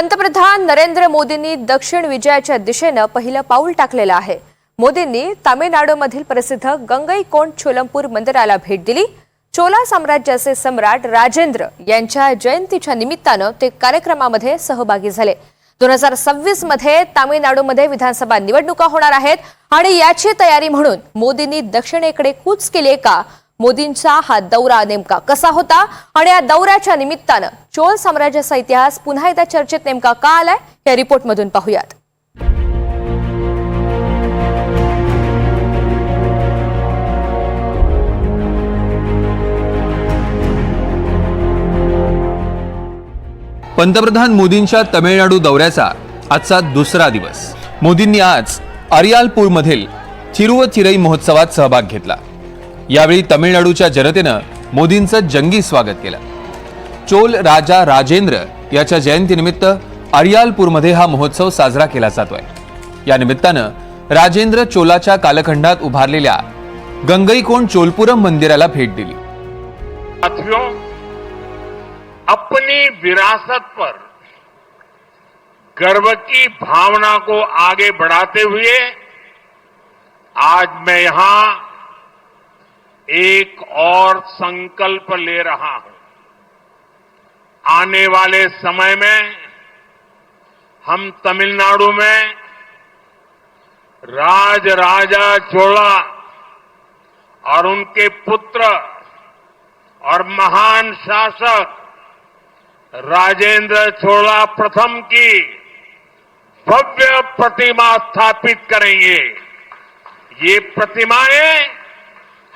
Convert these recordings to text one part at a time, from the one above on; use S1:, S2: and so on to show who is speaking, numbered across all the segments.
S1: पंतप्रधान नरेंद्र मोदींनी दक्षिण विजयाच्या दिशेनं पहिलं पाऊल टाकलेलं आहे. मोदींनी तामिळनाडूमधील प्रसिद्ध गंगईकोंड छोलमपूर मंदिराला भेट दिली. चोला साम्राज्याचे सम्राट राजेंद्र यांच्या जयंतीच्या निमित्तानं ते कार्यक्रमामध्ये सहभागी झाले. दोन हजार सव्वीसमध्ये तामिळनाडूमध्ये विधानसभा निवडणुका होणार आहेत आणि याची तयारी म्हणून मोदींनी दक्षिणेकडे कूच केली का? मोदींचा हा दौरा नेमका कसा होता? आणि या दौऱ्याच्या निमित्तानं चोल साम्राज्याचा इतिहास पुन्हा एकदा चर्चेत नेमका का आलाय? या रिपोर्टमधून पाहूयात.
S2: पंतप्रधान मोदींच्या तमिळनाडू दौऱ्याचा आजचा दुसरा दिवस. मोदींनी आज अरियालपूरमधील चिरई महोत्सवात सहभाग घेतला. यावेळी तमिळनाडूच्या जनतेनं मोदींचं जंगी स्वागत केलं. चोल राजा राजेंद्र याच्या जयंतीनिमित्त अरियालपूरमध्ये हा महोत्सव साजरा केला जातोय. या निमित्तानं राजेंद्र चोलाच्या कालखंडात उभारलेल्या गंगईकोण चोलपुरम मंदिराला भेट दिली.
S3: अपनी विरासत पर गर्व की भावना को आगे बढ़ाते हुए आज मैं यहां एक और संकल्प ले रहा हूँ। आने वाले समय में, हम तमिलनाडु में राज राजा चोला और उनके पुत्र और महान शासक राजेंद्र चोला प्रथम की भव्य प्रतिमा स्थापित करेंगे। ये प्रतिमाएँ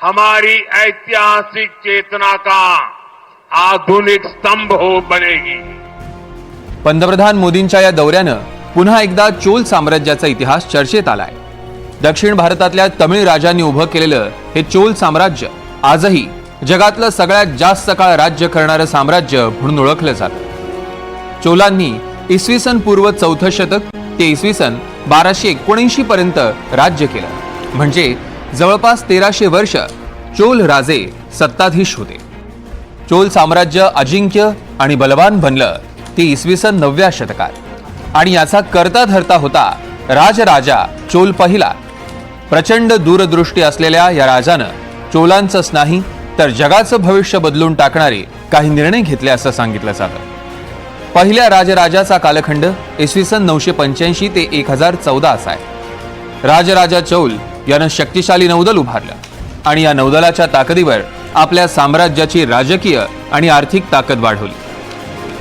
S3: हमारी ऐतिहासिक चेतना का आधुनिक स्तंभ हो बनेगी।
S2: पंतप्रधान मोदींच्या या दौऱ्यानं पुन्हा एकदा चोल साम्राज्याचा इतिहास चर्चेत आलाय. दक्षिण भारतातल्या तमिळ राजांनी उभं केलेलं हे चोल साम्राज्य आजही जगातलं सगळ्यात जास्त काळ राज्य करणारं साम्राज्य म्हणून ओळखलं जातं. चोलांनी इसवी सन पूर्व चौथं शतक ते इसवी सन बाराशे एकोणऐंशी पर्यंत राज्य केलं. म्हणजे जवळपास तेराशे वर्ष चोल राजे सत्ताधीश होते. चोल साम्राज्य अजिंक्य आणि बलवान बनलं ते इसवी सन नवव्या शतकात. आणि याचा करता धरता होता राजराजा चोल पहिला. प्रचंड दूरदृष्टी असलेल्या या राजानं चोलांचंच नाही तर जगाचं भविष्य बदलून टाकणारे काही निर्णय घेतले असं सांगितलं जातं. पहिल्या राजराजाचा कालखंड इसवी सन नऊशे पंच्याऐंशी ते एक हजार चौदा असा आहे. राजराजा चौल यानं शक्तिशाली नौदल उभारलं. आणि या नौदलाच्या ताकदीवर आपल्या साम्राज्याची राजकीय आणि आर्थिक ताकद वाढवली.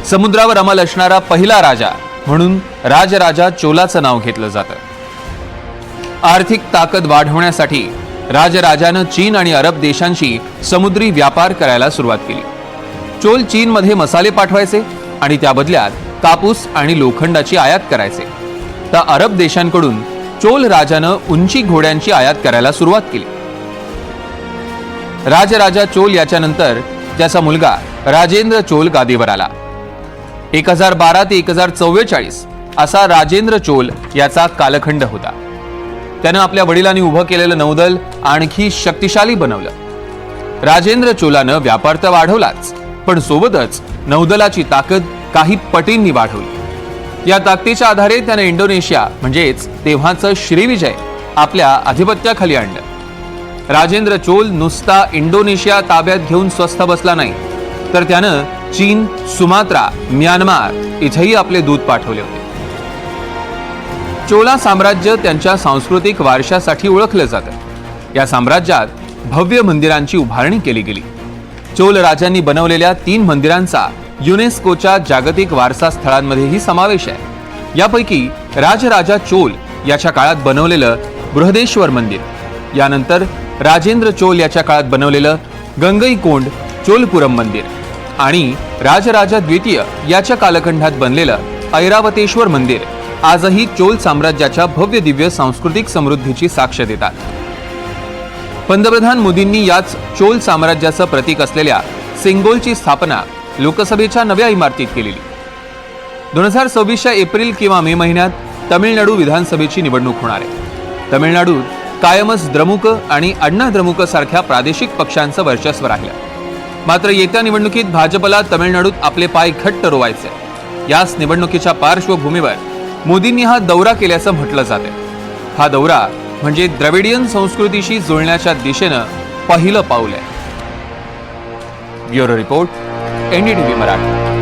S2: समुद्रावर अमल असणारा पहिला राजा म्हणून राजराजा चोलाचं नाव घेतलं जातं. आर्थिक ताकद वाढवण्यासाठी राजराजानं चीन आणि अरब देशांशी समुद्री व्यापार करायला सुरुवात केली. चोल चीनमध्ये मसाले पाठवायचे आणि त्या बदल्यात कापूस आणि लोखंडाची आयात करायचे. तर अरब देशांकडून चोल राजानं उंची घोड्यांची आयात करायला सुरुवात केली. राजराजा चोल याच्यानंतर त्याचा मुलगा राजेंद्र चोल गादीवर आला. एक हजार बारा ते एक हजार चव्वेचाळीस असा राजेंद्र चोल याचा कालखंड होता. त्यानं आपल्या वडिलांनी उभं केलेलं नौदल आणखी शक्तिशाली बनवलं. राजेंद्र चोलानं व्यापार तर वाढवलाच पण सोबतच नौदलाची ताकद काही पटींनी वाढवली. या ताकदीच्या आधारे त्यानं इंडोनेशिया म्हणजेच तेव्हाचं श्रीविजय आपल्या आधिपत्याखाली आणलं. राजेंद्र चोल नुसता इंडोनेशिया ताब्यात घेऊन स्वस्थ बसला नाही. तर त्यानं चीन सुमात्रा म्यानमार इथेही आपले दूत पाठवले होते. चोला साम्राज्य त्यांच्या सांस्कृतिक वारशासाठी ओळखलं जातं. या साम्राज्यात भव्य मंदिरांची उभारणी केली गेली. चोल राजांनी बनवलेल्या तीन मंदिरांचा युनेस्कोच्या जागतिक वारसा स्थळांमध्येही समावेश आहे. यापैकी राजराजा चोल याच्या काळात बनवलेलं बृहदेश्वर मंदिर यानंतर राजेंद्र चोल याच्या काळात बनवलेलं गंगईकोंड चोलपुरम मंदिर आणि राजराजा द्वितीय याच्या कालखंडात बनलेलं ऐरावतेश्वर मंदिर आजही चोल साम्राज्याच्या भव्य दिव्य सांस्कृतिक समृद्धीची साक्ष देतात. पंतप्रधान मोदींनी याच चोल साम्राज्याचं प्रतीक असलेल्या सिंगोलची स्थापना लोकसभेच्या नव्या इमारतीत केलेली. दोन हजार सव्वीसच्या एप्रिल किंवा मे महिन्यात तमिळनाडू विधानसभेची निवडणूक होणार आहे. तमिळनाडूत कायमच द्रमुक आणि अण्णा द्रमुक सारख्या प्रादेशिक पक्षांचं वर्चस्व राहिलं. मात्र येत्या निवडणुकीत भाजपला तमिळनाडूत आपले पाय घट्ट रोवायचे. याच निवडणुकीच्या पार्श्वभूमीवर मोदींनी हा दौरा केल्याचं म्हटलं जाते हा दौरा म्हणजे द्रविडियन संस्कृतीशी जुळण्याच्या दिशेनं पहिलं पाऊल आहे. Bureau report NDTV Marathi.